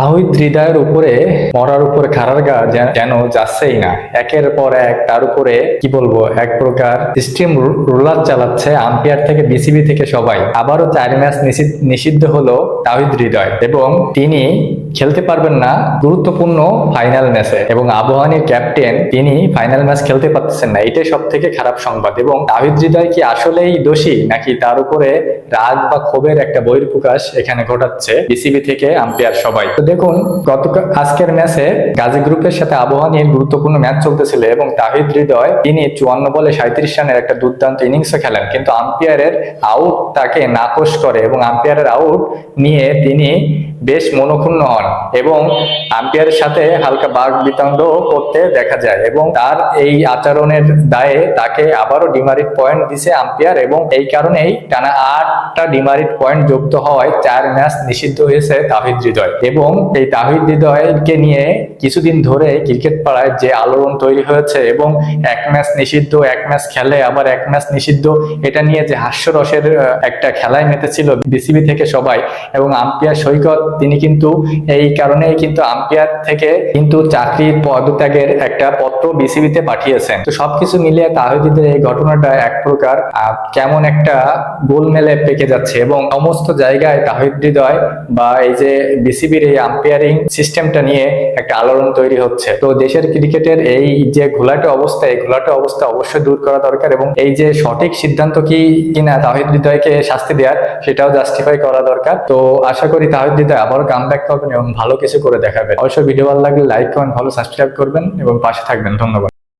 তাহিদ হৃদয়ের উপরে, মরার উপরে খারার গা যেন যাচ্ছেই না। একের পর এক তার উপরে, কি বলব, এক প্রকার স্টিম রোলার চালাচ্ছে আম্পিয়ার থেকে বিসিবি থেকে সবাই। আবারও চার ম্যাচ নিষিদ্ধ- হলো তাহিদ হৃদয়। এবং তিনি খেলতে পারবেন না গুরুত্বপূর্ণ ফাইনাল ম্যাচে এবং আবহানির ক্যাপ্টেন তিনি ফাইনাল ম্যাচ খেলতে পারতেছেন না। এটাই সব থেকে খারাপ সংবাদ। এবং তাহিদ হৃদয় কি আসলেই দোষী? নাকি তার উপরে রাগ বা ক্ষোভের একটা বহির্প্রকাশ এখানে ঘটাচ্ছে বিসিবি থেকে আম্পায়ার সবাই? দেখুন গতকাল আজকের ম্যাচে গাজী গ্রুপের সাথে আবহাওয়া নিয়ে গুরুত্বপূর্ণ ম্যাচ চলতেছিল এবং তাহিদ হৃদয় তিনি চুয়ান্ন বলে সাঁত্রিশ রানের একটা দুর্দান্ত ইনিংসও খেলেন। কিন্তু আম্পায়ারের আউট তাকে নাকশ করে এবং আম্পায়ারের আউট নিয়ে তিনি বেশ মনক্ষুণ্ণ হন এবং আম্পায়ারের সাথে হালকা বাঘ বিতণ্ড করতে দেখা যায় এবং তার এই আচরণের দায়ে তাকে আবারও ডিমারিট পয়েন্ট দিছে আম্পায়ার এবং এই কারণেই টানা আটটা ডিমারিট পয়েন্ট যুক্ত হওয়ায় চার ম্যাচ নিষিদ্ধ হয়েছে তাহিদ হৃদয় এবং এই তাহিদ হৃদয়কে নিয়ে কিছুদিন ধরে ক্রিকেট পাড়ায় যে আলোড়ন তৈরি হয়েছে এবং এক ম্যাচ নিষিদ্ধ, এক ম্যাচ খেলে, আবার এক ম্যাচ নিষিদ্ধ, এটা নিয়ে যে হাস্যরসের একটা খেলায় মেতেছিল বিসিবি থেকে সবাই এবং আম্পায়ার সৈকত তিনি কিন্তু এই কারণেই কিন্তু আম্পায়ার থেকে কিন্তু চাকরির পদত্যাগের একটা পত্র বিসিবিতে পাঠিয়েছেন। তো সবকিছু মিলিয়ে তাহিদের এই ঘটনাটা এক প্রকার কেমন একটা গোলমেলে পেকে যাচ্ছে এবং সমস্ত জায়গায় তাহিদ হৃদয় বা এই যে বিসিবির এই আম্পায়ারিং সিস্টেমটা নিয়ে একটা আলোড়ন তৈরি হচ্ছে। তো দেশের ক্রিকেটের এই যে ঘোলাটে অবস্থা, এই ঘোলাটে অবস্থা অবশ্যই দূর করা দরকার এবং এই যে সঠিক সিদ্ধান্ত কি কিনা তাহিদ হৃদয়কে শাস্তি দেওয়ার সেটাও জাস্টিফাই করা দরকার। তো আশা করি তাহিদ আবারও কাম ব্যাক করবেন এবং ভালো কিছু করে দেখাবেন। অবশ্যই ভিডিও ভালো লাগলে লাইক কমেন্ট ভালো সাবস্ক্রাইব করবেন এবং পাশে থাকবেন। ধন্যবাদ।